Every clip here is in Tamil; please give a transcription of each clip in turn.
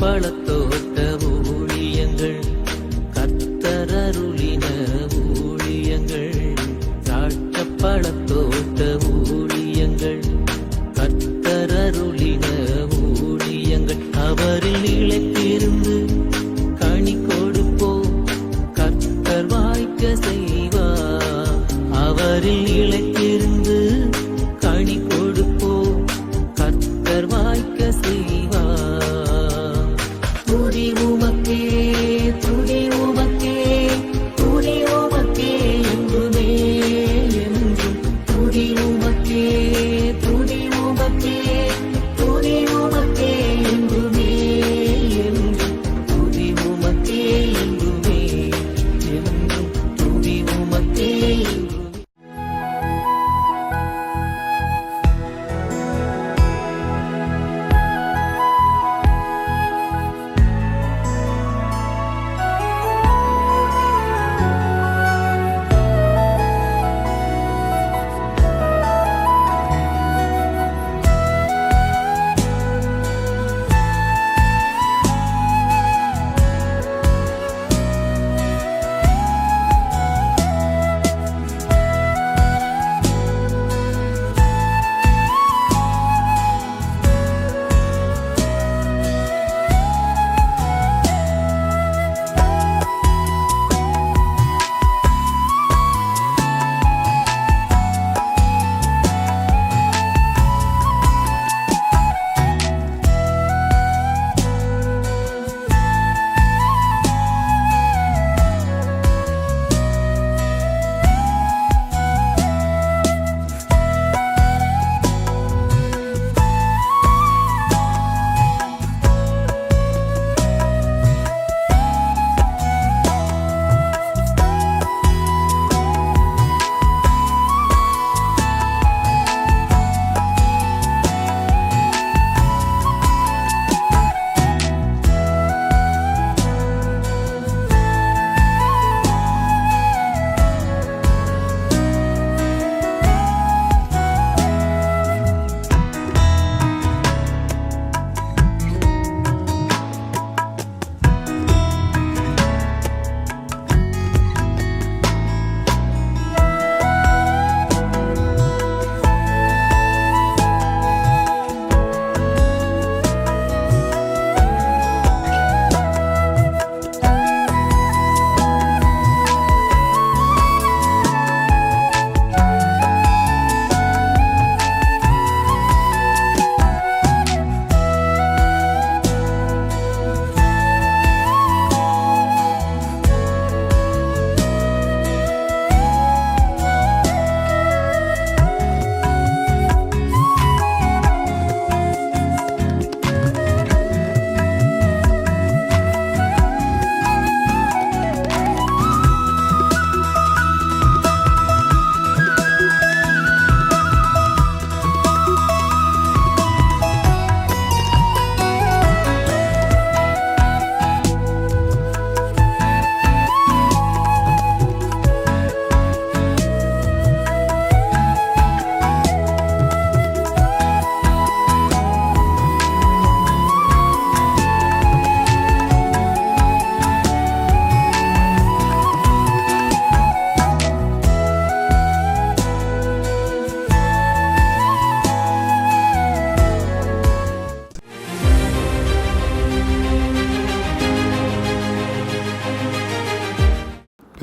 பழத்தோட்ட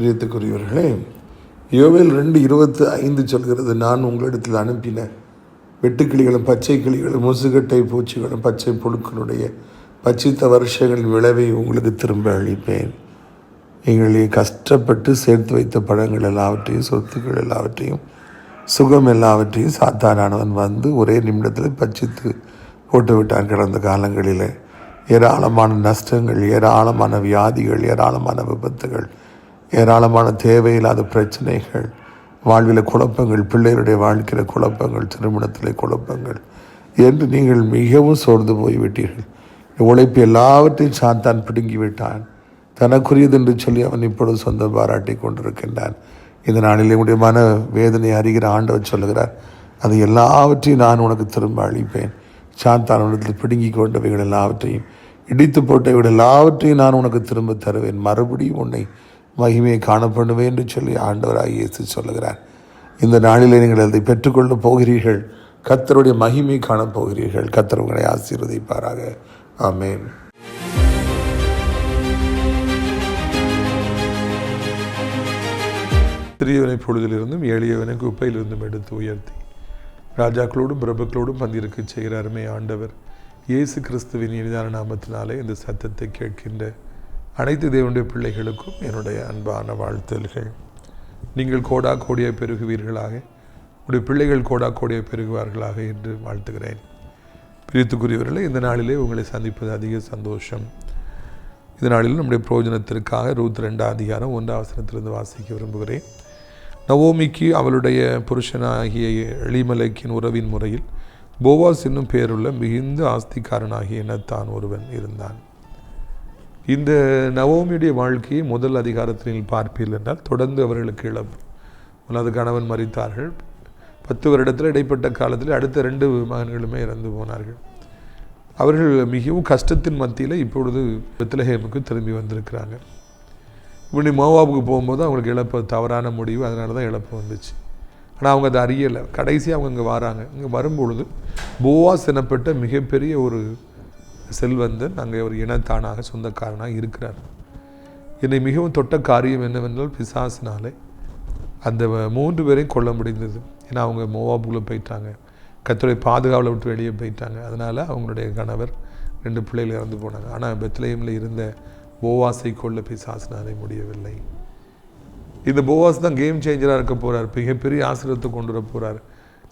பிரியத்துக்குரியவர்களே யோவேல் ரெண்டு இருபத்து ஐந்து சொல்கிறது நான் உங்களிடத்தில் அனுப்பின வெட்டுக்கிளிகளும் பச்சை கிளிகளும் முசுகட்டை பூச்சிகளும் பச்சை புழுக்களுடைய பச்சித்த வருஷங்களின் விளைவை உங்களுக்கு திரும்ப அளிப்பேன். எங்களை கஷ்டப்பட்டு சேர்த்து வைத்த பழங்கள் எல்லாவற்றையும் சொத்துக்கள் எல்லாவற்றையும் சுகம் எல்லாவற்றையும் சாத்தாரானவன் வந்து ஒரே நிமிடத்தில் பச்சித்து போட்டுவிட்டான் கடந்த காலங்களில். ஏராளமான நஷ்டங்கள் ஏராளமான வியாதிகள் ஏராளமான விபத்துகள் ஏராளமான தேவையில்லாத பிரச்சனைகள் வாழ்வில் குழப்பங்கள் பிள்ளைகளுடைய வாழ்க்கையில் குழப்பங்கள் திருமணத்தில் குழப்பங்கள். என்று நீங்கள் மிகவும் சோர்ந்து போய்விட்டீர்கள். உழைப்பு எல்லாவற்றையும் சாத்தான் பிடுங்கி விட்டான் தனக்குரியது என்று சொல்லி அவன் இப்பொழுது சொந்த பாராட்டி கொண்டிருக்கின்றான். இந்த நாளில் என்னுடைய மன வேதனை அறிகிற ஆண்டவர் சொல்லுகிறார் அது எல்லாவற்றையும் நான் உனக்கு திரும்ப அளிப்பேன். சாத்தான் உனத்தில் பிடுங்கி கொண்டவைகள் எல்லாவற்றையும் இடித்து போட்டவைகள் விட எல்லாவற்றையும் நான் உனக்கு திரும்ப தருவேன். மறுபடியும் உன்னை மகிமையை காணப்படுவேன் என்று சொல்லி ஆண்டவராக இயேசு சொல்லுகிறார். இந்த நாளிலே நீங்கள் அதை பெற்றுக்கொள்ளப் போகிறீர்கள். கத்தருடைய மகிமை காணப்போகிறீர்கள் கத்தர் உங்களை ஆசீர்வதிப்பாராக. ஆமென். சிறியவனை பொழுதிலிருந்தும் எளியவனை குப்பையிலிருந்தும் எடுத்து உயர்த்தி. ராஜாக்களோடும் பிரபுக்களோடும் பந்திருக்க செய்கிறாருமே ஆண்டவர் இயேசு கிறிஸ்துவின் இனிதான நாமத்தினாலே இந்த சத்தத்தை கேட்கின்ற அனைத்து தேவனுடைய பிள்ளைகளுக்கும் என்னுடைய அன்பான வாழ்த்தல்கள் நீங்கள் கோடா கோடியை பெருகுவீர்களாக. உடைய பிள்ளைகள் கோடா கோடியை பெருகுவார்களாக என்று வாழ்த்துகிறேன். பிரித்துக்குரியவர்களே இந்த நாளிலே உங்களை சந்திப்பது அதிக சந்தோஷம். இந்த நாளில் நம்முடைய பிரயோஜனத்திற்காக ரூத் ரெண்டாம் அதிகாரம் ஒன்றாம் அவசரத்திலிருந்து வாசிக்க விரும்புகிறேன். நவோமிக்கு அவளுடைய புருஷனாகிய எளிமலைக்கின் உறவின் முறையில் போவாஸ் என்னும் பெயருள்ள மிகுந்த ஆஸ்திக்காரனாகிய நத்தான் ஒருவன் இருந்தான். இந்த நவோமியுடைய வாழ்க்கையை முதல் அதிகாரத்தில் பார்ப்பீர்கள் என்றால் தொடர்ந்து அவர்களுக்கு இழப்பு முதலாவது கணவன் மறித்தார்கள். பத்து வருடத்தில் இடைப்பட்ட காலத்தில் அடுத்த ரெண்டு மகன்களுமே இறந்து போனார்கள். அவர்கள் மிகவும் கஷ்டத்தின் மத்தியில் இப்பொழுது பெத்லஹேமுக்கு திரும்பி வந்திருக்கிறாங்க. இப்படி மோவாவுக்கு போகும்போது அவங்களுக்கு இழப்பு தவறான முடிவு அதனால தான் இழப்பு வந்துச்சு. ஆனால் அவங்க அதை அறியலை. கடைசி அவங்க இங்கே வராங்க. இங்கே வரும்பொழுது போவாஸ் எனப்பட்ட மிகப்பெரிய ஒரு செல்வந்தன் அங்கே ஒரு இனத்தானாக சொந்தக்காரனாக இருக்கிறார். என்னை மிகவும் தொட்ட காரியம் என்னவென்றால் பிசாசினாலே அந்த மூன்று பேரையும் கொல்ல முடிந்தது. ஏன்னா அவங்க மோவாபுக்குள்ளே போயிட்டாங்க. கத்துடைய பாதுகாவலை விட்டு வெளியே போயிட்டாங்க. அதனால் அவங்களுடைய கணவர் ரெண்டு பிள்ளைகள் இறந்து போனாங்க. ஆனால் பெத்லேயமில் இருந்த போவாஸை கொள்ள பிசாசினாலே முடியவில்லை. இந்த போவாஸ் தான் கேம் சேஞ்சராக இருக்க போகிறார் மிகப்பெரிய ஆசிரியத்தை கொண்டு வர போகிறார்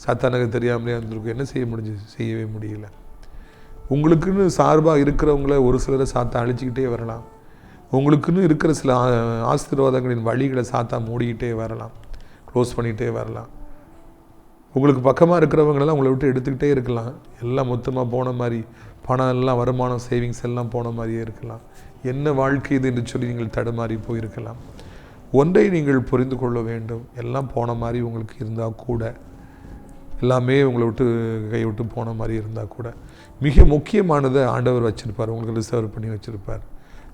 சத்தானக தெரியாமலே இருந்திருக்கும் என்ன செய்ய முடிஞ்சு? செய்யவே முடியல. உங்களுக்குன்னு சார்பாக இருக்கிறவங்கள ஒரு சிலரை சாத்தா அழிச்சிக்கிட்டே வரலாம். உங்களுக்குன்னு இருக்கிற சில ஆசீர்வாதங்களின் வழிகளை சாத்தா மூடிக்கிட்டே வரலாம். க்ளோஸ் பண்ணிகிட்டே வரலாம். உங்களுக்கு பக்கமாக இருக்கிறவங்களெல்லாம் உங்களை விட்டு எடுத்துக்கிட்டே இருக்கலாம். எல்லாம் மொத்தமாக போன மாதிரி பணம் எல்லாம் வருமானம் சேவிங்ஸ் எல்லாம் போன மாதிரியே இருக்கலாம். என்ன வாழ்க்கை இது என்று சொல்லி நீங்கள் தடுமாறி போயிருக்கலாம். ஒன்றை நீங்கள் புரிந்து கொள்ள வேண்டும். எல்லாம் போன மாதிரி உங்களுக்கு இருந்தால் கூட எல்லாமே உங்களை விட்டு கை விட்டு போன மாதிரி இருந்தால் கூட. மிக முக்கியமானதை ஆண்டவர் வச்சுருப்பார். உங்களுக்கு ரிசர்வ் பண்ணி வச்சுருப்பார்.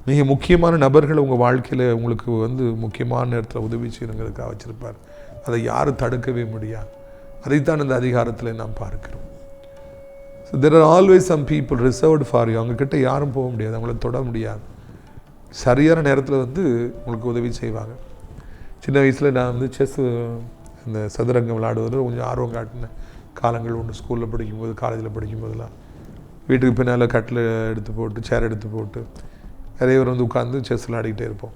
மிக முக்கியமான நபர்களை உங்கள் வாழ்க்கையில் உங்களுக்கு வந்து முக்கியமான நேரத்தில் உதவி செய்யணுங்கிறதுக்காக வச்சுருப்பார். அதை யாரும் தடுக்கவே முடியாது. அதைத்தான் இந்த அதிகாரத்தில் நாம் பார்க்கிறோம். So there are always some people reserved for you அவங்கக்கிட்ட யாரும் போக முடியாது. அவங்கள தொட முடியாது. சரியான நேரத்தில் வந்து உங்களுக்கு உதவி செய்வாங்க. சின்ன வயசில் நான் வந்து செஸ் இந்த சதுரங்கம் விளையாடுவதில் கொஞ்சம் ஆர்வம் காட்டின காலங்கள் உண்டு. ஸ்கூலில் படிக்கும்போது காலேஜில் படிக்கும்போதெல்லாம். வீட்டுக்கு பின்னால் கட்டில் எடுத்து போட்டு சேர் எடுத்து போட்டு நிறைய பேர் வந்து உட்காந்து செஸ் விளையாடிக்கிட்டே இருப்போம்.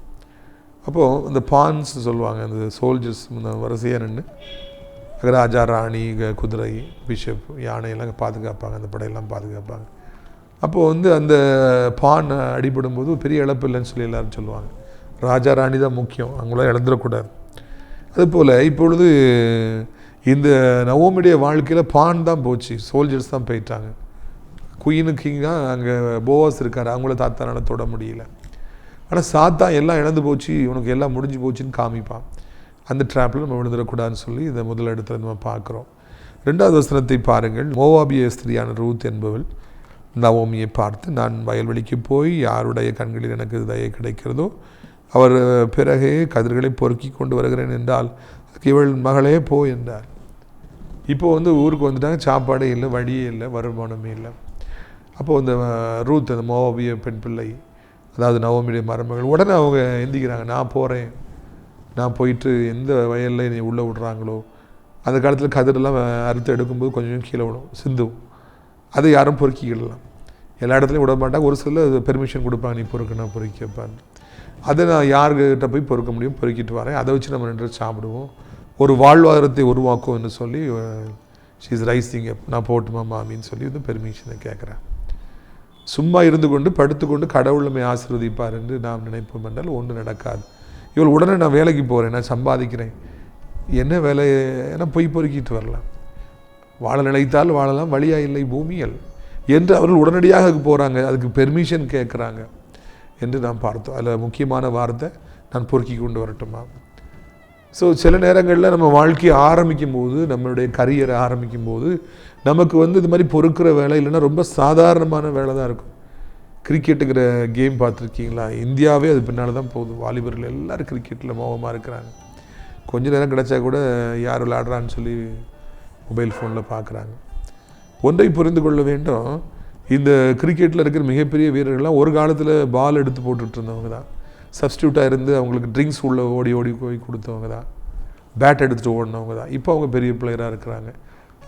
அப்போது இந்த பான்ஸ் சொல்லுவாங்க அந்த சோல்ஜர்ஸ் வரிசையாக நின்று ராஜா ராணி க- குதிரை பிஷப் யானையெல்லாம் பாதுகாப்பாங்க அந்த படையெல்லாம் பாதுகாப்பாங்க. அப்போது வந்து அந்த பான் அடிபடும் போது பெரிய இழப்பு இல்லைன்னு சொல்லி எல்லோரும் சொல்லுவாங்க. ராஜா ராணி தான் முக்கியம் அவங்களாம் இழந்துடக்கூடாது. அதுபோல் இப்பொழுது இந்த நவோமியுடைய வாழ்க்கையில் பான் தான் போச்சு சோல்ஜர்ஸ் தான் போயிட்டாங்க. குயினு கிங்காக அங்கே போவாஸ் இருக்கார். அவங்கள தாத்தானால் தொட முடியல. ஆனால் சாத்தா எல்லாம் இழந்து போச்சு. உனக்கு எல்லாம் முடிஞ்சு போச்சுன்னு காமிப்பான். அந்த ட்ராப்பில் நம்ம விழுந்துடக்கூடாதுன்னு சொல்லி இதை முதல் இடத்துல நம்ம பார்க்குறோம். ரெண்டாவது வசனத்தை பாருங்கள். மோவாபிய ஸ்திரியான ரூத் என்பவள் நவோமியை பார்த்து நான் வயல்வெளிக்கு போய் யாருடைய கண்களில் எனக்கு தயை கிடைக்கிறதோ அவர் பிறகே கதிர்களை பொறுக்கி கொண்டு வருகிறேன் என்றால் இவள் மகளே போ என்றார். இப்போ வந்து ஊருக்கு வந்துட்டாங்க. சாப்பாடே இல்லை வழியே இல்லை வருமானமே இல்லை. அப்போது இந்த ரூத் அந்த மோவாபிய பெண் பிள்ளை அதாவது நவமியுடைய மருமகள் உடனே அவங்க எந்திக்கிறாங்க நான் போகிறேன் நான் போயிட்டு எந்த வயலில் நீ உள்ளே விடுறாங்களோ? அந்த காலத்தில் கதிரெல்லாம் அறுத்து எடுக்கும்போது கொஞ்சம் கீழே விடும் சிந்தும். அதை யாரும் பொறுக்கிக்கிடலாம் எல்லா இடத்துலையும் விட மாட்டாங்க. ஒரு சில பெர்மிஷன் கொடுப்பாங்க நீ பொறுக்கணும் பொறுக்கி வைப்பான்னு அதை நான் யார்கிட்ட போய் பொறுக்க முடியும்? பொறுக்கிட்டு வரேன். அதை வச்சு நம்ம நின்று சாப்பிடுவோம். ஒரு வாழ்வாதாரத்தை உருவாக்கும்னு என்று சொல்லி ஷீஸ் ரைசிங் நான் போட்டுமா மாமின்னு சொல்லி வந்து பெர்மிஷனை கேட்குறேன். சும்மா இருந்து கொண்டு படுத்துக்கொண்டு கடவுள் ஆசிர்வதிப்பார் ஆசீர்வதிப்பார் என்று நாம் நினைப்போம் என்றால் ஒன்றும் நடக்காது. இவள் உடனே நான் வேலைக்கு போகிறேன் நான் சம்பாதிக்கிறேன். என்ன வேலை? ஏன்னா பொய் பொறுக்கிட்டு வரலாம். வாழ நினைத்தால் வாழலாம் வழியாக இல்லை பூமியல். என்று அவர்கள் உடனடியாக போகிறாங்க அதுக்கு பெர்மிஷன் கேட்குறாங்க. என்று நாம் பார்த்தோம். அதில் முக்கியமான வார்த்தை நான் பொறுக்கி கொண்டு வரட்டுமா? ஸோ சில நேரங்களில் நம்ம வாழ்க்கையை ஆரம்பிக்கும் போது நம்மளுடைய கரியரை ஆரம்பிக்கும் போது நமக்கு வந்து இது மாதிரி பொறுக்கிற வேலை இல்லைன்னா ரொம்ப சாதாரணமான வேலை தான் இருக்கும். கிரிக்கெட்டுங்கிற கேம் பார்த்துருக்கீங்களா? இந்தியாவே அது பின்னால் தான் போகுது. வாலிபர்கள் எல்லாரும் கிரிக்கெட்டில் மோகமாக இருக்கிறாங்க. கொஞ்ச நேரம் கிடைச்சா கூட யார் விளையாடுறான்னு சொல்லி மொபைல் ஃபோனில் பார்க்குறாங்க. ஒன்றை புரிந்து கொள்ள வேண்டும். இந்த கிரிக்கெட்டில் இருக்கிற மிகப்பெரிய வீரர்கள்லாம் ஒரு காலத்தில் பால் எடுத்து போட்டுட்டு இருந்தவங்க தான். சப்ஸ்டியூட்டாக இருந்து அவங்களுக்கு ட்ரிங்க்ஸ் உள்ள ஓடி ஓடி போய் கொடுத்தவங்க தான். பேட் எடுத்துகிட்டு ஓடினவங்க தான். இப்போ அவங்க பெரிய பிளேயராக இருக்கிறாங்க.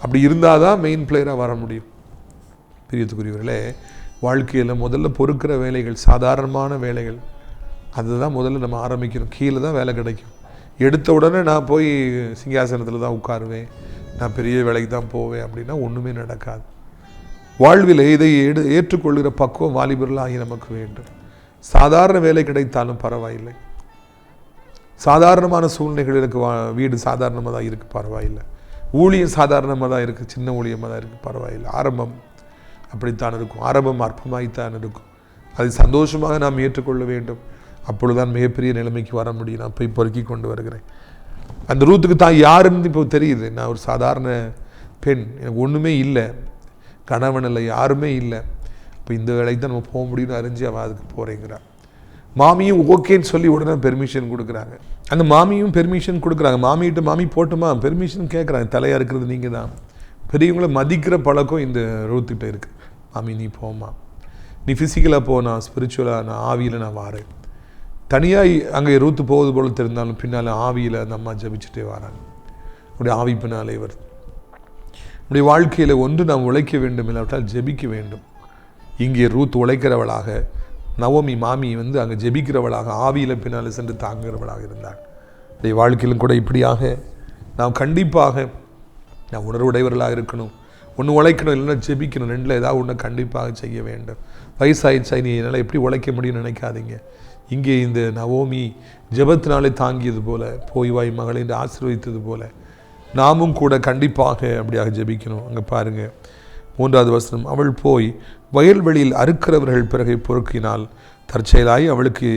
அப்படி இருந்தால் தான் மெயின் பிளேயராக வர முடியும். பிரியத்துக்குரியவர்களே வாழ்க்கையில் முதல்ல பொறுக்கிற வேலைகள் சாதாரணமான வேலைகள் அதுதான் முதல்ல நம்ம ஆரம்பிக்கணும். கீழே தான் வேலை கிடைக்கும். எடுத்த உடனே நான் போய் சிங்காசனத்தில் தான் உட்காருவேன். நான் பெரிய வேலைக்கு தான் போவேன் அப்படின்னா ஒன்றுமே நடக்காது. வாழ்வில் இதை ஏடு ஏற்றுக்கொள்கிற பக்குவம் வாலிபர்களாகி நமக்கு வேண்டும். சாதாரண வேலை கிடைத்தாலும் பரவாயில்லை. சாதாரணமான சூழ்நிலைகள் இருக்கு வா- வீடு சாதாரணமாக தான் இருக்குது பரவாயில்லை. ஊழியம் சாதாரணமாக தான் இருக்குது சின்ன ஊழியமாக தான் இருக்குது பரவாயில்லை. ஆரம்பம் அப்படித்தான் இருக்கும். ஆரம்பம் அற்பமாய்த்தான் இருக்கும். அதை சந்தோஷமாக நாம் ஏற்றுக்கொள்ள வேண்டும். அப்பொழுதுதான் மிகப்பெரிய நிலைமைக்கு வர முடியும். நான் போய் பொறுக்கி கொண்டு வருகிறேன். அந்த ரூத்துக்கு தான் யாருன்னு இப்போ தெரியுது. நான் ஒரு சாதாரண பெண். எனக்கு ஒன்றுமே இல்லை. கணவன் இல்லை யாருமே இல்லை. இப்போ இந்த வேலைக்கு தான் நம்ம போக முடியும்னு அறிஞ்சு அவன் அதுக்கு போகிறேங்கிறான் மாமியும் ஓகேன்னு சொல்லி உடனே பெர்மிஷன் கொடுக்குறாங்க. அந்த மாமியும் பெர்மிஷன் கொடுக்குறாங்க. மாமிகிட்ட மாமி போட்டுமா? பெர்மிஷன் கேட்குறாங்க தலையாக இருக்கிறது நீங்கள் தான். பெரியவங்களை மதிக்கிற பழக்கம் இந்த ரூத்துக்கிட்ட இருக்குது மாமி நீ போமா நீ ஃபிசிக்கலாக போ நான் ஸ்பிரிச்சுவலாக நான் ஆவியில் நான் வாரேன். தனியாக அங்கே ரூத்து போவது போல தெரிந்தாலும் பின்னால் ஆவியில் அந்த அம்மா ஜபிச்சுட்டே வராங்க. உடைய ஆவி பின்னாலே வருது நம்முடைய வாழ்க்கையில் ஒன்று நாம் உழைக்க வேண்டும் இல்லாவிட்டால் ஜெபிக்க வேண்டும். இங்கே ரூத் உழைக்கிறவளாக நவமி மாமி வந்து அங்கே ஜெபிக்கிறவளாக ஆவியில் பின்னால் சென்று தாங்குகிறவளாக இருந்தாள். இதை வாழ்க்கையிலும் கூட இப்படியாக நாம் கண்டிப்பாக நாம் உணர்வுடையவர்களாக இருக்கணும். ஒன்று உழைக்கணும் இல்லைன்னா ஜெபிக்கணும். ரெண்டில் ஏதாவது ஒன்று கண்டிப்பாக செய்ய வேண்டும். வயசாயிடுச்சா நீ என்னால் எப்படி உழைக்க முடியும்னு நினைக்காதீங்க. இங்கே இந்த நவோமி ஜெபத்தினாலே தாங்கியது போல் போய் வாய் மகளை என்று ஆசீர்வதித்தது போல் நாமும் கூட கண்டிப்பாக அப்படியாக ஜெபிக்கணும். அங்கே பாருங்கள் மூன்றாவது வசனம் அவள் போய் வயல்வெளியில் அறுக்கிறவர்கள் பிறகு பொறுக்கினால் தற்செயலாய் அவளுக்கு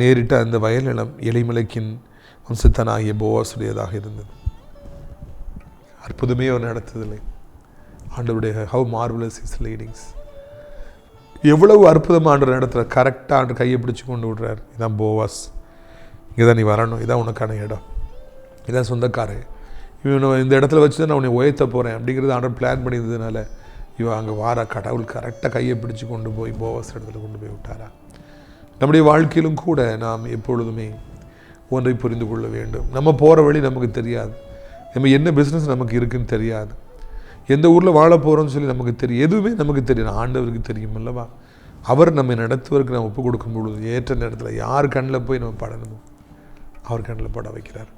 நேரிட்ட அந்த வயல் நிலம் எலிமலைக்கின் வம்சத்தனாகிய போவாசுடையதாக இருந்தது. அற்புதமே அவர் நடத்ததில்லை. ஆண்டவருடைய ஹவ் மார்வலஸ் இஸ் லீடிங்ஸ் எவ்வளவு அற்புதமாக ஆண்டு நடத்துகிறார் கரெக்டாக ஆண்டு கையை பிடிச்சி கொண்டு விடுறார். இதான் போவாஸ். இங்கே தான் நீ வரணும். இதான் உனக்கான இடம். இதான் சொந்தக்காரன் இவனை இந்த இடத்துல வச்சு தான் நான் உன்னை உயர்த்த போகிறேன் அப்படிங்கிறது ஆண்டர் பிளான் பண்ணியிருந்ததுனால இவன் அங்கே வார கடவுள் கரெக்டாக கையை பிடிச்சு கொண்டு போய் போவாஸ் இடத்துல கொண்டு போய் விட்டாரா? நம்முடைய வாழ்க்கையிலும் கூட நாம் எப்பொழுதுமே ஒன்றை புரிந்து கொள்ள வேண்டும். நம்ம போகிற வழி நமக்கு தெரியாது. நம்ம என்ன பிஸ்னஸ் நமக்கு இருக்குன்னு தெரியாது. எந்த ஊரில் வாழ போகிறோம்னு சொல்லி நமக்கு தெரியும். எதுவுமே நமக்கு தெரியும் ஆண்டவருக்கு தெரியும் அல்லவா? அவர் நம்ம நடத்துவதற்கு நம்ம ஒப்பு கொடுக்கும் பொழுது ஏற்ற நேரத்தில் யார் கண்ணில் போய் நம்ம படணுமோ அவர் கண்ணில் பட வைக்கிறார்.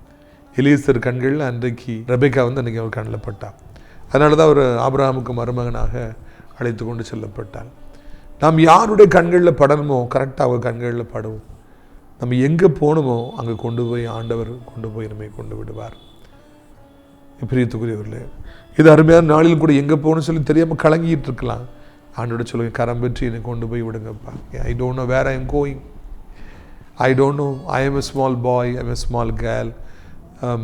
எலியசர் கண்களில் அன்றைக்கு ரெபேக்கா வந்து அன்றைக்கி அவர் கண்ணில் பட்டான் அதனால தான் அவர் ஆபிரஹாமுக்கு மருமகனாக அழைத்து கொண்டு செல்லப்பட்டார். நாம் யாருடைய கண்களில் படணுமோ கரெக்டாக அவர் கண்களில் படுவோம். நம்ம எங்கே போகணுமோ அங்கே கொண்டு போய் ஆண்டவர் கொண்டு போய் நம்மை கொண்டு விடுவார். பிரியத்துக்குரியவர்களே இது அருமையான நாளில் கூட எங்கே போகணும்னு சொல்லி தெரியாமல் கலங்கிட்டு இருக்கலாம். ஆண்டோட சொல்லுங்க கரம் பெற்று என்னை கொண்டு போய் விடுங்கப்பா. I don't know where I am going I don't know I am a small boy I am a small girl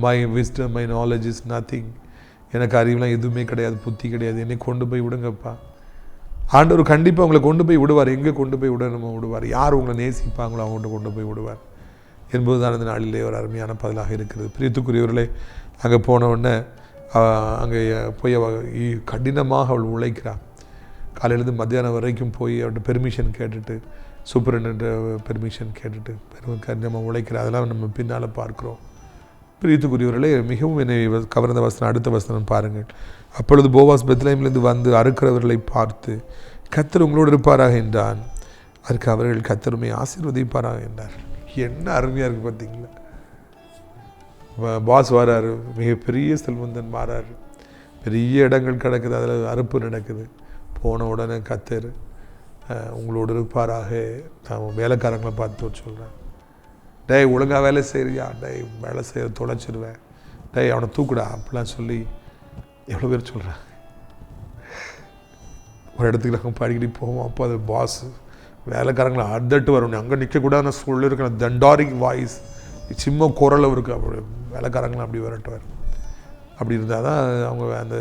my wisdom my knowledge is nothing எனக்கு அறிவுலாம் எதுவுமே கிடையாது புத்தி கிடையாது. என்னை கொண்டு போய் விடுங்கப்பா. ஆண்டவர் கண்டிப்பாக உங்களை கொண்டு போய் விடுவார். எங்கே கொண்டு போய் விடணுமோ விடுவார்? யார் உங்களை நேசிப்பாங்களோ அவங்கள்ட்ட கொண்டு போய் விடுவார். என்பது தான் இந்த நாளிலே ஒரு அருமையான பதிலாக இருக்கிறது. பிரியத்துக்குரியவர்களே அங்கே போன உடனே அங்கே போய் கடினமாக அவள் உழைக்கிறாள். காலையிலேருந்து மத்தியானம் வரைக்கும் போய் அவர்கிட்ட பெர்மிஷன் கேட்டுட்டு சூப்பரண்ட் பெர்மிஷன் கேட்டுட்டு பெரும் கடினமாக உழைக்கிற அதெல்லாம் நம்ம பின்னால் பார்க்குறோம். பிரியத்துக்குரியவர்களே மிகவும் என்னை கவர்ந்த வசனம் அடுத்த வசனம் பாருங்கள். அப்பொழுது போவாஸ் பெத்லேமிலிருந்து வந்து அறுக்கிறவர்களை பார்த்து கத்தர் உங்களோடு இருப்பாராக? என்றான். அதற்கு அவர்கள் கத்தருமை ஆசீர்வதிப்பாராக? என்றார். என்ன அருமையாக இருக்குது பார்த்தீங்களா பாஸ் வராரு. மிகப்பெரிய செல்வந்தன் மாறாரு. பெரிய இடங்கள் கிடக்குது அதில் அறுப்பு நடக்குது. போன உடனே கத்தர் உங்களோடு இருப்பாராக? நான் வேலைக்காரங்களை பார்த்து சொல்கிறேன் டேய் ஒழுங்கா வேலை செய்கிறியா டேய் வேலை செய்ய தொலைச்சிருவேன். டேய் அவனை தூக்குடா அப்படிலாம் சொல்லி எவ்வளோ பேர் சொல்கிறாங்க ஒரு இடத்துக்கு நாங்கள் படிக்கடி போவோம். அப்போ அது பாஸ் வேலைக்காரங்களை அதட்டு வரும். அங்கே நிற்கக்கூடாது நான் சொல்லியிருக்கேன் தண்டாரிக் வாய்ஸ் சிம்ம குரல் இருக்கு அப்படி வேலைக்காரங்களாம் அப்படி வரட்டுவார். அப்படி இருந்தால் தான் அவங்க அந்த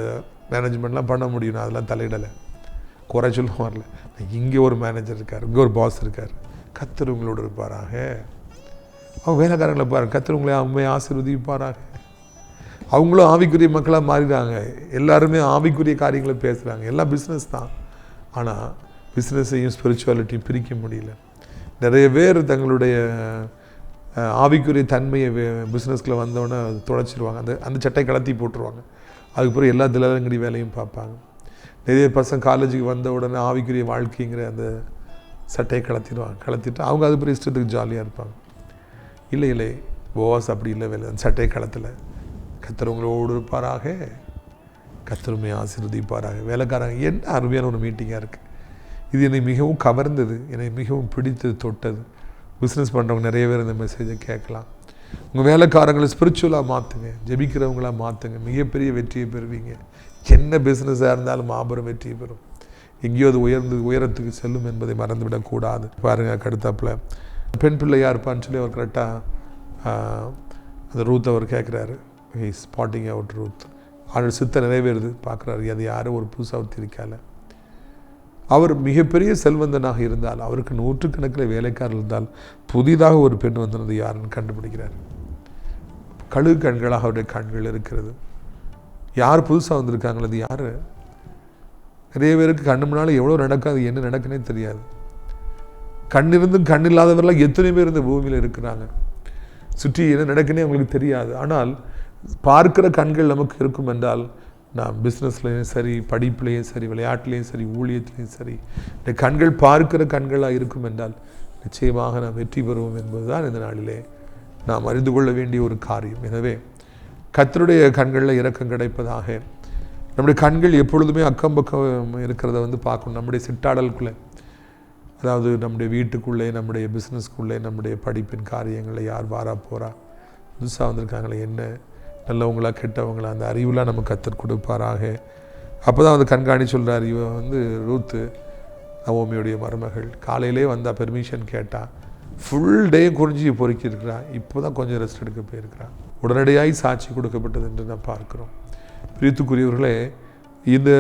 மேனேஜ்மெண்ட்லாம் பண்ண முடியும். நான் அதெல்லாம் தலையிடலை. குறை சொல்லும் வரல. இங்கே ஒரு மேனேஜர் இருக்கார் இங்கே ஒரு பாஸ் இருக்கார். கத்தர் இருப்பாராக. அவங்க வேலைக்காரங்களை பாருங்க. கத்தர் உங்களை அம்மையை ஆசீர்வதிப்பாராக. அவங்களும் ஆவிக்குரிய மக்களாக மாறிடுறாங்க. எல்லாருமே ஆவிக்குரிய காரியங்களை பேசுகிறாங்க எல்லாம் பிஸ்னஸ் தான். ஆனால் பிஸ்னஸையும் ஸ்பிரிச்சுவாலிட்டியும் பிரிக்க முடியல. நிறைய பேர் தங்களுடைய ஆவிக்குரிய தன்மையை பிஸ்னஸ்க்குள்ள வந்தோடனே தொலைச்சிருவாங்க. அந்த அந்த சட்டை கலத்தி போட்டுருவாங்க. அதுக்கப்புறம் எல்லா திலங்கடி வேலையும் பார்ப்பாங்க. நிறைய பசங்க காலேஜுக்கு வந்த உடனே ஆவிக்குரிய வாழ்க்கைங்கிற அந்த சட்டையை கலத்திடுவாங்க. கலத்திட்டு அவங்க அது பிறகு இஷ்டத்துக்கு ஜாலியாக இருப்பாங்க. இல்லை இல்லை. போவாஸ் அப்படி இல்லை வேலை. அந்த களத்தில். கத்தர் உங்களோடு இருப்பாராக. கத்தருமை ஆசீர்வதிப்பாராக. வேலைக்காரங்க என்ன அருமையான ஒரு மீட்டிங்காக இருக்குது இது என்னை மிகவும் கவர்ந்தது. என்னை மிகவும் பிடித்தது தொட்டது. பிஸ்னஸ் பண்ணுறவங்க நிறைய பேர் இந்த மெசேஜை கேட்கலாம். உங்கள் வேலைக்காரங்களை ஸ்பிரிச்சுவலாக மாற்றுங்க ஜெபிக்கிறவங்களா மாற்றுங்க மிகப்பெரிய வெற்றியை பெறுவீங்க. என்ன பிஸ்னஸாக இருந்தாலும் மாபெரும் வெற்றியை பெறும். எங்கேயோ அது உயர்ந்து உயரத்துக்கு செல்லும் என்பதை மறந்துவிடக்கூடாது. பாருங்கள் கடுத்தாப்புல பெண் பிள்ளையாக இருப்பான்னு சொல்லி அவர் கரெக்டாக அந்த ரூத் அவர் கேட்குறாரு ஸ்பாட்டிங் அவுட் ரூத் அவரோட சித்த நிறைவேறுது. பார்க்குறாரு அது யாரும் ஒரு புதுசாக திரிக்கால அவர் மிகப்பெரிய செல்வந்தனாக இருந்தால் அவருக்கு நூற்றுக்கணக்கில் வேலைக்காரர் இருந்தால் புதிதாக ஒரு பெண் வந்தது யாருன்னு கண்டுபிடிக்கிறார். கழுகு கண்களாக அவருடைய கண்கள் இருக்கிறது. யார் புதுசாக வந்திருக்காங்களது அது யார்? நிறைய பேருக்கு கண்ணு முன்னால் எவ்வளோ நடக்காது என்ன நடக்குன்னே தெரியாது. கண் இருந்தும் கண் இல்லாதவரெல்லாம் எத்தனை பேர் இந்த பூமியில் இருக்கிறாங்க? சுற்றி என்ன நடக்குன்னே அவங்களுக்கு தெரியாது. ஆனால் பார்க்கிற கண்கள் நமக்கு இருக்கும் என்றால் நாம் பிஸ்னஸ்லேயும் சரி படிப்புலேயும் சரி விளையாட்டுலேயும் சரி ஊழியத்துலேயும் சரி இந்த கண்கள் பார்க்கிற கண்களாக இருக்கும் என்றால் நிச்சயமாக நாம் வெற்றி பெறுவோம் என்பதுதான் இந்த நாளிலே நாம் அறிந்து கொள்ள வேண்டிய ஒரு காரியம். எனவே கத்தருடைய கண்களில் இரக்கம் கிடைப்பதாக நம்முடைய கண்கள் எப்பொழுதுமே அக்கம் பக்கம் இருக்கிறத வந்து பார்க்கணும். நம்முடைய சிட்டாடலுக்குள்ளே அதாவது நம்முடைய வீட்டுக்குள்ளே நம்முடைய பிஸ்னஸ்க்குள்ளே நம்முடைய படிப்பின் காரியங்களை யார் வாரா போகிறா புதுசாக வந்திருக்காங்களே என்ன? நல்லவங்களா கெட்டவங்களா? அந்த அறிவுலாம் நம்ம கற்றுக் கொடுப்பாராக. அப்போ தான் வந்து கண்காணி சொல்கிறார் இவ வந்து ரூத்து நவோமியுடைய மருமகள். காலையிலே வந்தால் பெர்மிஷன் கேட்டா ஃபுல் டே குறிஞ்சி பொறுக்கியிருக்கிறான் இப்போ தான் கொஞ்சம் ரெஸ்ட் எடுக்க போயிருக்கிறான் உடனடியாக சாட்சி கொடுக்கப்பட்டது என்று நான் பார்க்குறோம். பிரித்துக்குரியவர்களே இந்த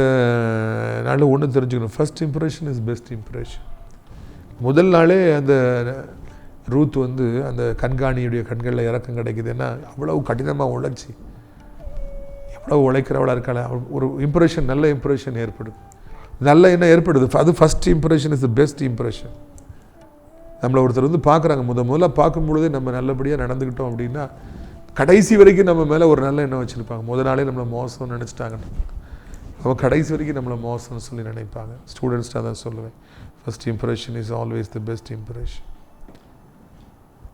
நாளில் ஒன்று தெரிஞ்சுக்கணும். First impression is best impression முதல் நாளே அந்த ரூத் வந்து அந்த கண்காணியுடைய கண்களில் இறக்கம் கிடைக்குதுன்னா அவ்வளவு கடினமாக உழைச்சி எவ்வளோ உழைக்கிறவளாக இருக்காள ஒரு இம்ப்ரெஷன் நல்ல இம்ப்ரெஷன் ஏற்படுது. நல்ல என்ன ஏற்படுது? அது first impression is the best impression நம்மளை ஒருத்தர் வந்து பார்க்குறாங்க முத முதல்ல பார்க்கும் பொழுதே நம்ம நல்லபடியாக நடந்துக்கிட்டோம் அப்படின்னா கடைசி வரைக்கும் நம்ம மேலே ஒரு நல்ல எண்ணம் வச்சுருப்பாங்க. முத நாளே நம்மளை மோசம்னு நினச்சிட்டாங்கன்னா அவன் கடைசி வரைக்கும் நம்மளை மோசம்னு சொல்லி நினைப்பாங்க. ஸ்டூடெண்ட்ஸ்டாக தான் சொல்லுவேன். First impression is always the best impression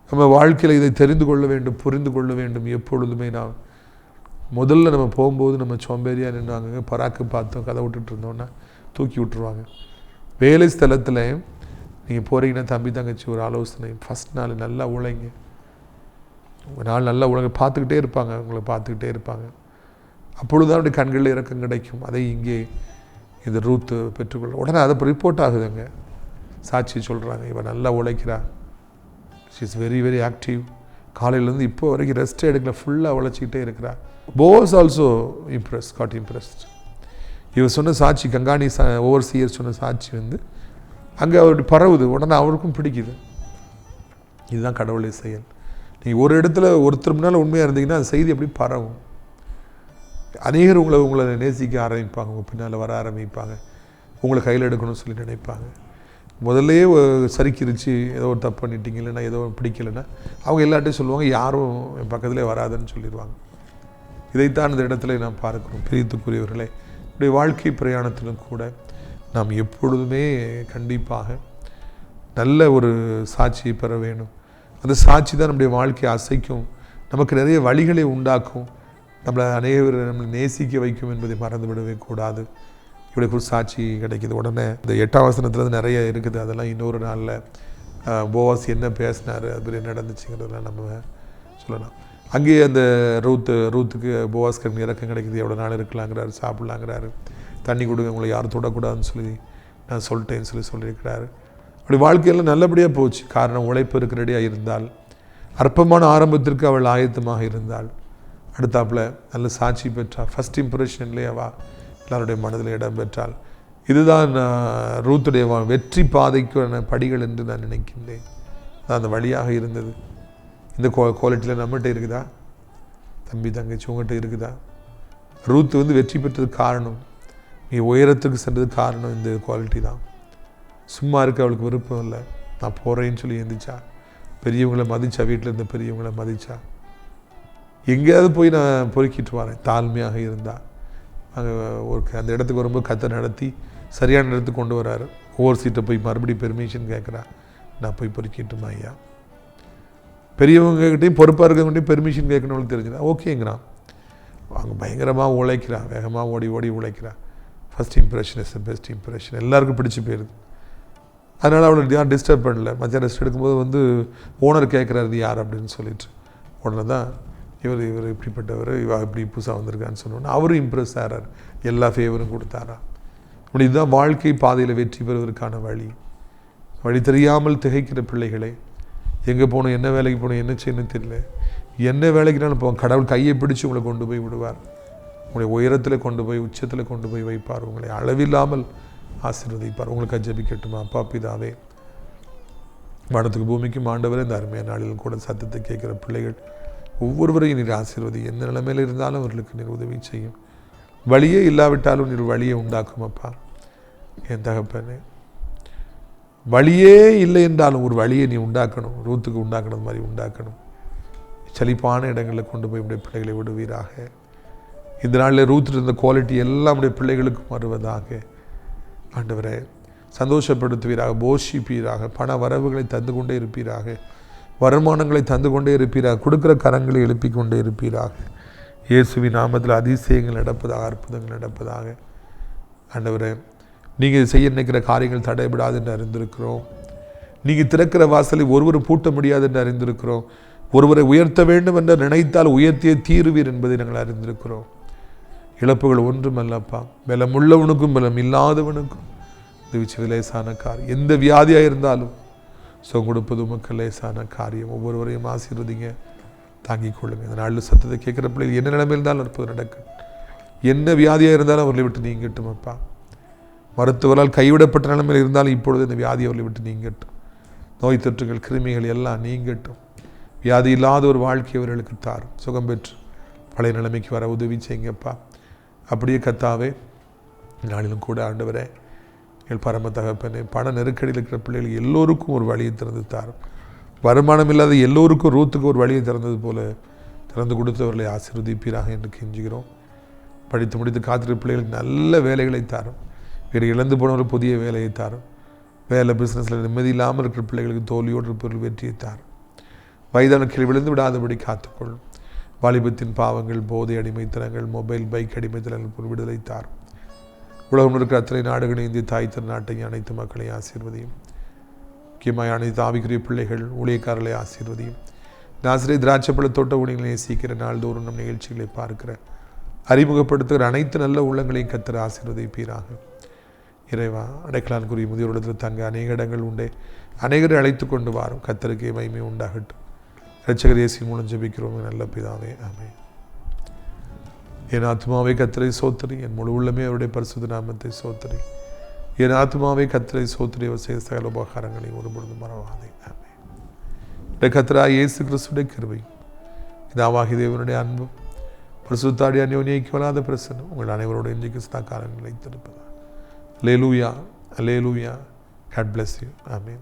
நம்ம வாழ்க்கையில் இதை தெரிந்து கொள்ள வேண்டும் புரிந்து கொள்ள வேண்டும். எப்பொழுதுமே நான் முதல்ல நம்ம போகும்போது நம்ம சோம்பேறியாக நின்றாங்க பராக்கு பார்த்தோம் கதை விட்டுட்டு இருந்தோன்னா தூக்கி விட்டுருவாங்க. வேலை ஸ்தலத்தில் நீங்கள் போகிறீங்கன்னா தம்பி தங்கச்சி ஒரு ஆலோசனை. ஃபஸ்ட் நாள் நல்லா உழைங்க. ஒரு நாள் நல்லா உலக பார்த்துக்கிட்டே இருப்பாங்க உங்களை பார்த்துக்கிட்டே இருப்பாங்க. அப்பொழுது தான் அவருடைய கண்களில் இறக்கம் கிடைக்கும். அதை இங்கே இந்த ரூத்து பெற்றுக்கொள்ள உடனே அதை ரிப்போர்ட் ஆகுதுங்க. சாட்சி சொல்கிறாங்க இவன் நல்லா உழைக்கிறா she is very very active காலையிலேருந்து இப்போ வரைக்கும் ரெஸ்ட்டே எடுக்கல ஃபுல்லாக உழைச்சிக்கிட்டே இருக்கிறா. Boss also impress got impressed இவர் சொன்ன சாட்சி கங்காணி சா ஓவர்சியர் சொன்ன சாட்சி வந்து அங்கே அவருடைய பரவுது உடனே அவருக்கும் பிடிக்குது. இதுதான் கடவுளை செயல். நீங்கள் ஒரு இடத்துல ஒருத்தர் முன்னால் உண்மையாக இருந்தீங்கன்னா அந்த செய்தி அப்படி பரவும். அநேகர் உங்களை உங்களை நேசிக்க ஆரம்பிப்பாங்க உங்கள் பின்னால் வர ஆரம்பிப்பாங்க. உங்களை கையில் எடுக்கணும்னு சொல்லி நினைப்பாங்க. முதல்லையே சரிக்கிருச்சு ஏதோ ஒரு தப்பு பண்ணிட்டீங்க இல்லைன்னா ஏதோ பிடிக்கலைன்னா அவங்க எல்லாட்டையும் சொல்லுவாங்க யாரும் என் பக்கத்திலே வராதுன்னு சொல்லிடுவாங்க. இதைத்தான் இந்த இடத்துல நாம் பார்க்கிறோம். பிரியத்துக்குரியவர்களே நம்முடைய வாழ்க்கை பிரயாணத்திலும் கூட நாம் எப்பொழுதுமே கண்டிப்பாக நல்ல ஒரு சாட்சியை பெற வேணும் அந்த சாட்சி தான் நம்முடைய வாழ்க்கையை அசைக்கும். நமக்கு நிறைய வழிகளை உண்டாக்கும். நம்மளை அனைவர் நம்மளை நேசிக்க வைக்கும் என்பதை மறந்து விடவே கூடாது. இப்படி ஒரு சாட்சி கிடைக்கிது. உடனே இந்த எட்டாம் வசனத்தில் நிறைய இருக்குது. அதெல்லாம் இன்னொரு நாளில் போவாஸ் என்ன பேசினார் அது மாதிரி நடந்துச்சுங்கிறதெல்லாம் நம்ம சொல்லலாம். அங்கேயே அந்த ரூத்து ரூத்துக்கு போவாஸ் கண் இறக்கம் கிடைக்குது. எவ்வளோ நாள் இருக்கலாங்கிறாரு சாப்பிட்லாங்கிறாரு. தண்ணி கொடுங்க உங்களை யாரும் தொடக்கூடாதுன்னு சொல்லி நான் சொல்லிட்டேன்னு சொல்லி சொல்லியிருக்கிறாரு. அப்படி வாழ்க்கையெல்லாம் நல்லபடியாக போச்சு. காரணம் உழைப்பு இருக்கிறடியாக இருந்தால் அற்பமான ஆரம்பத்திற்கு அவள் ஆயத்தமாக இருந்தாள். அடுத்தாப்புல நல்ல சாட்சி பெற்றாள் ஃபர்ஸ்ட் இம்ப்ரெஷன்லேயே வா எல்லாருடைய மனதில் இடம் பெற்றாள். இதுதான் ரூத்துடைய வா- வெற்றி பாதைக்கான படிகள் என்று நான் நினைக்கின்றேன். அது அந்த வழியாக இருந்தது. இந்த கோ குவாலிட்டியில் நம்மகிட்ட இருக்குதா? தம்பி தங்கச்சி உங்கள்கிட்ட இருக்குதா? ரூத் வந்து வெற்றி பெற்றது காரணம். நீ உயரத்துக்கு சென்றதுக்கு காரணம் இந்த குவாலிட்டி தான். சும்மா இருக்க அவளுக்கு விருப்பம் இல்லை. நான் போகிறேன்னு சொல்லி எந்திரிச்சா. பெரியவங்களை மதித்தா வீட்டில் இருந்த பெரியவங்களை மதித்தா எங்கேயாவது போய் நான் பொறுக்கிட்டு வரேன். தாழ்மையாக இருந்தால். அங்கே ஒரு அந்த இடத்துக்கு வரும்போது கத்தை நடத்தி சரியான இடத்துக்கு கொண்டு வராரு. ஒவ்வொரு சீட்டை போய் மறுபடியும் பெர்மிஷன் கேட்குறா. நான் போய் பொறுக்கிட்டுமா ஐயா? பெரியவங்ககிட்டையும் பொறுப்பாக இருக்கவங்ககிட்டையும் பெர்மிஷன் கேட்கணும்னு தெரிஞ்சுனா ஓகேங்கிறான். அவங்க பயங்கரமாக உழைக்கிறான் வேகமாக ஓடி ஓடி உழைக்கிறான் first impression is the best impression எல்லாருக்கும் பிடிச்சி போயிருது. அதனால் அவளை யாரும் டிஸ்டர்ப் பண்ணல. மத்தியான ரெஸ்ட் எடுக்கும்போது வந்து ஓனர் கேட்குறாரு யார்? அப்படின்னு சொல்லிட்டு. உடனே தான் இவர் இவர் இப்படிப்பட்டவர் இவா இப்படி புதுசாக வந்திருக்கான்னு சொன்னோன்னே அவரும் இம்ப்ரெஸ் ஆகிறார் எல்லா ஃபேவரும் கொடுத்தாரா? இப்படி இதுதான் வாழ்க்கை பாதையில் வெற்றி பெறுவதற்கான வழி. வழி தெரியாமல் திகைக்கிற பிள்ளைகளை எங்கே போகணும் என்ன வேலைக்கு போகணும் என்ன செய்யணும் தெரியல. என்ன வேலைக்குனாலும் போவோம் கடவுள் கையை பிடிச்சு உங்களை கொண்டு போய் விடுவார். உங்களை உயரத்தில் கொண்டு போய் உச்சத்தில் கொண்டு போய் வைப்பார். உங்களை அளவில்லாமல் ஆசீர்வதிப்பார். உங்களுக்கு ஜபிக்கட்டுமா அப்பா பிதாவே. வானத்துக்கு பூமிக்கும் ஆண்டவரே இந்த அருமையான நாளில் கூட சத்தத்தை கேட்குற பிள்ளைகள் ஒவ்வொருவரையும் நீர் ஆசீர்வதி. எந்த நிலைமையில் இருந்தாலும் அவர்களுக்கு நீர் உதவி செய்யும். வழியே இல்லாவிட்டாலும் நீர் வழியை உண்டாக்கும் அப்பா. என் தகப்பனே. வழியே இல்லை என்றாலும் ஒரு வழியை நீ உண்டாக்கணும். ரூத்துக்கு உண்டாக்கணும் மாதிரி உண்டாக்கணும். செழிப்பான இடங்களில் கொண்டு போய் உடைய பிள்ளைகளை விடுவீராக. இந்த நாளில் ரூத்தில் இருந்த குவாலிட்டி எல்லாம் உடைய பிள்ளைகளுக்கும் வருவதாக ஆண்டவரை சந்தோஷப்படுத்துவீராக போஷிப்பீராக பண வரவுகளை தந்து கொண்டே இருப்பீராக. வருமானங்களை தந்து கொண்டே இருப்பீராக கொடுக்குற கரங்களை எழுப்பி கொண்டே இருப்பீராக. இயேசுவி நாமத்தில் அதிசயங்கள் நடப்பதாக அற்புதங்கள் நடப்பதாக. ஆண்டவரே நீங்கள் செய்ய நினைக்கிற காரியங்கள் தடைபடாது என்று அறிந்திருக்கிறோம். நீங்கள் திறக்கிற வாசலை ஒருவர் பூட்ட முடியாது என்று அறிந்திருக்கிறோம். ஒருவரை உயர்த்த வேண்டும் என்று நினைத்தால் உயர்த்திய தீருவீர் என்பதை நாங்கள் அறிந்திருக்கிறோம். இழப்புகள் ஒன்றுமல்லப்பா. பலம் உள்ளவனுக்கும் பலம் இல்லாதவனுக்கும் இது விலேசான கார் எந்த வியாதியாக இருந்தாலும் சுகம் கொடுப்பது உமக்கு லேசான காரியம். ஒவ்வொருவரையும் ஆசீர்வதிங்க. தாங்கிக் கொள்ளுங்க. இந்த நாளில் சத்தத்தை கேட்குற பிள்ளைகள் என்ன நிலைமை இருந்தாலும் அற்புதம் நடக்கும். என்ன வியாதியாக இருந்தாலும் அவர்களை விட்டு நீங்கட்டும் அப்பா. மருத்துவரால் கைவிடப்பட்ட நிலைமையில் இருந்தாலும் இப்பொழுது இந்த வியாதி அவர்களை விட்டு நீங்கட்டும். நோய் தொற்றுகள் கிருமிகள் எல்லாம் நீங்கட்டும். வியாதி இல்லாத ஒரு வாழ்க்கை அவர்களுக்கு தாரும். சுகம் பெற்று பழைய நிலைமைக்கு வர உதவி செய்யுங்கப்பா. அப்படியே கத்தாவே நாளிலும் கூட ஆண்டு வரேன் எங்கள் பரம தகப்பனே பண நெருக்கடியில் இருக்கிற பிள்ளைகள் எல்லோருக்கும் ஒரு வழியை திறந்து தாரும். வருமானம் இல்லாத எல்லோருக்கும் ரூத்துக்கு ஒரு வழியை திறந்தது போல திறந்து கொடுத்தவர்களை ஆசீர்வதிப்பீராக என்று கெஞ்சுகிறோம். படித்து முடித்து காத்திருக்க பிள்ளைகளுக்கு நல்ல வேலைகளை தாரும். வேறு இழந்து போனவர்கள் புதிய வேலையை தாரும். வேலை பிஸ்னஸில் நிம்மதி இல்லாமல் இருக்கிற பிள்ளைகளுக்கு தோல்வியோடு இருப்பவர்கள் வெற்றியை தாரும். வயதான கீழ் விழுந்து விடாதபடி காத்துக்கொள்ளும். வாலிபத்தின் பாவங்கள் போதை அடிமைத்தனங்கள் மொபைல் பைக் அடிமைத்தனங்கள் விடுதலை தாரும். உலகம் இருக்கிற அத்தனை நாடுகளையும் இந்திய தாய் திருநாட்டையும் அனைத்து மக்களையும் ஆசீர்வதியும். முக்கியமாக அனைத்து ஆவிக்குரிய பிள்ளைகள் ஊழியக்காரர்களை ஆசீர்வதியும். நாசிரை திராட்சைப்பழ தோட்ட ஊழியர்களை நேசிக்கிற நாள்தோறும் நம் நிகழ்ச்சிகளை பார்க்கிற அறிமுகப்படுத்துகிற அனைத்து நல்ல உள்ளங்களையும் கத்திர ஆசீர்வதிப்பீராக. இறைவா அடைக்கலான் கூறிய முதியோரிடத்தில் தங்க அநேக இடங்கள் உண்டே. அநேகரை அழைத்து கொண்டு வாரும். கத்தருக்கே மகிமை உண்டாகட்டும். ரட்சகர் இயேசு மூலம் ஜெபிக்கிறோம். நல்ல பிதாவே ஆமே என் ஆத்மாவை கத்திரை சோத்தரி என் முழு உள்ளமே அவருடைய பரிசுத்த நாமத்தை சோத்தரி என் ஆத்மாவை கத்திரை சோத்திரி அவர் செய்த சகல உபகாரங்களை ஒரு பொழுது மறவாதே. ஆமே இந்த கத்தரா இயேசு கிறிஸ்துடைய கிருவை இதாவாகி தேவனுடைய அன்பு பரிசுத்தாடி அந்யோன்யைக்கு வராத பிரசனம் உங்கள் அனைவரோட இன்றைக்கு சதா காலங்களை திருப்பதா லேலூயா லேலூயா காட் பிளஸ் யூ ஆமீன்